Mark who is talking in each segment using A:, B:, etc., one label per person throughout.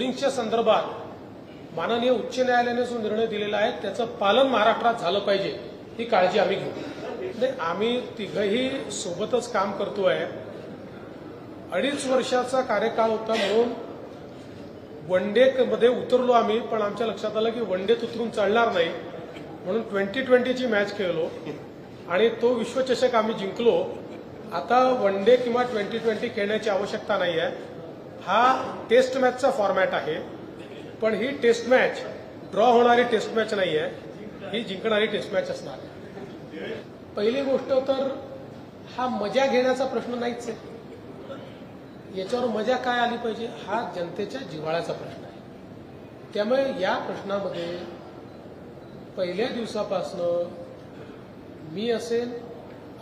A: होर्डिंग्सच्या संदर्भात माननीय उच्च न्यायालयाने जो निर्णय दिलेला आहे त्याचं पालन महाराष्ट्रात झालं पाहिजे ही काळजी आम्ही घेऊ. नाही आम्ही तिघही सोबतच काम करतोय. अडीच वर्षाचा कार्यकाळ होता म्हणून वन डे मध्ये उतरलो आम्ही पण आमच्या लक्षात आलं की वन डेत उतरून चालणार नाही. म्हणून ट्वेंटी ट्वेंटीची मॅच खेळलो आणि तो विश्वचषक आम्ही जिंकलो. आता वन डे किंवा ट्वेंटी ट्वेंटी खेळण्याची आवश्यकता नाही आहे हा टेस्ट मॅचचा फॉर्मॅट आहे. पण ही टेस्ट मॅच ड्रॉ होणारी टेस्ट मॅच नाही आहे ही जिंकणारी टेस्ट मॅच असणार. आहे पहिली गोष्ट तर हा मजा घेण्याचा प्रश्न नाहीच आहे. याच्यावर मजा काय आली पाहिजे? हा जनतेच्या जिव्हाळ्याचा प्रश्न आहे. त्यामुळे या प्रश्नामध्ये पहिल्या दिवसापासनं मी असेल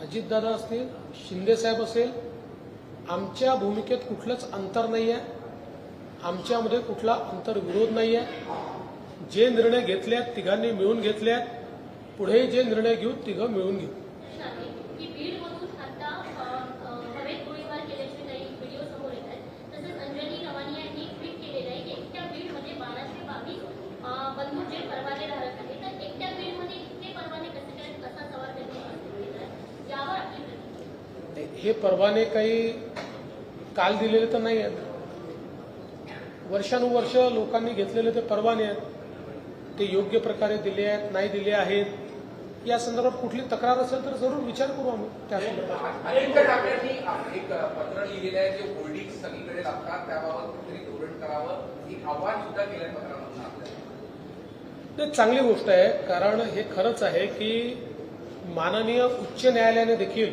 A: अजितदादा असतील शिंदेसाहेब असेल आमच्या भूमिकेत कुठलंच अंतर नाही आहे आमच्यामध्ये कुठला अंतर्विरोध नाही आहे जे निर्णय घेतले आहेत तिघांनी मिळून घेतले आहेत पुढे जे निर्णय घेऊ तिघं मिळून घेऊ. हे परवाने काही काल दिलेले तर नाही आहेत. वर्षानुवर्ष लोकांनी घेतलेले ते परवाने आहेत. ते योग्य प्रकारे दिले आहेत नाही दिले आहेत या संदर्भात कुठली तक्रार असेल तर जरूर विचार करू आम्ही. त्या
B: पत्र लिहिलेलं आहे जे होल्डिंग सगळीकडे लागतात त्याबाबत कुठेतरी धोरण करावं एक आव्हान सुद्धा केलंय पत्रामधून आपल्याला
A: नाही चांगली गोष्ट आहे कारण हे खरंच आहे की माननीय उच्च न्यायालयाने देखील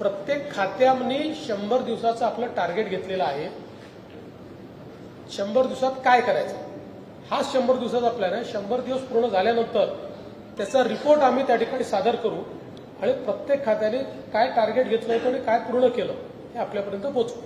A: प्रत्येक खात्याने शंभर दिवसाचं आपलं टार्गेट घेतलेलं आहे. शंभर दिवसात काय करायचं? हा शंभर दिवसाचा प्लॅन आहे. शंभर दिवस पूर्ण झाल्यानंतर त्याचा रिपोर्ट आम्ही त्या ठिकाणी सादर करू आणि प्रत्येक खात्याने काय टार्गेट घेतलं होतं आणि काय पूर्ण केलं हे आपल्यापर्यंत पोहोचू.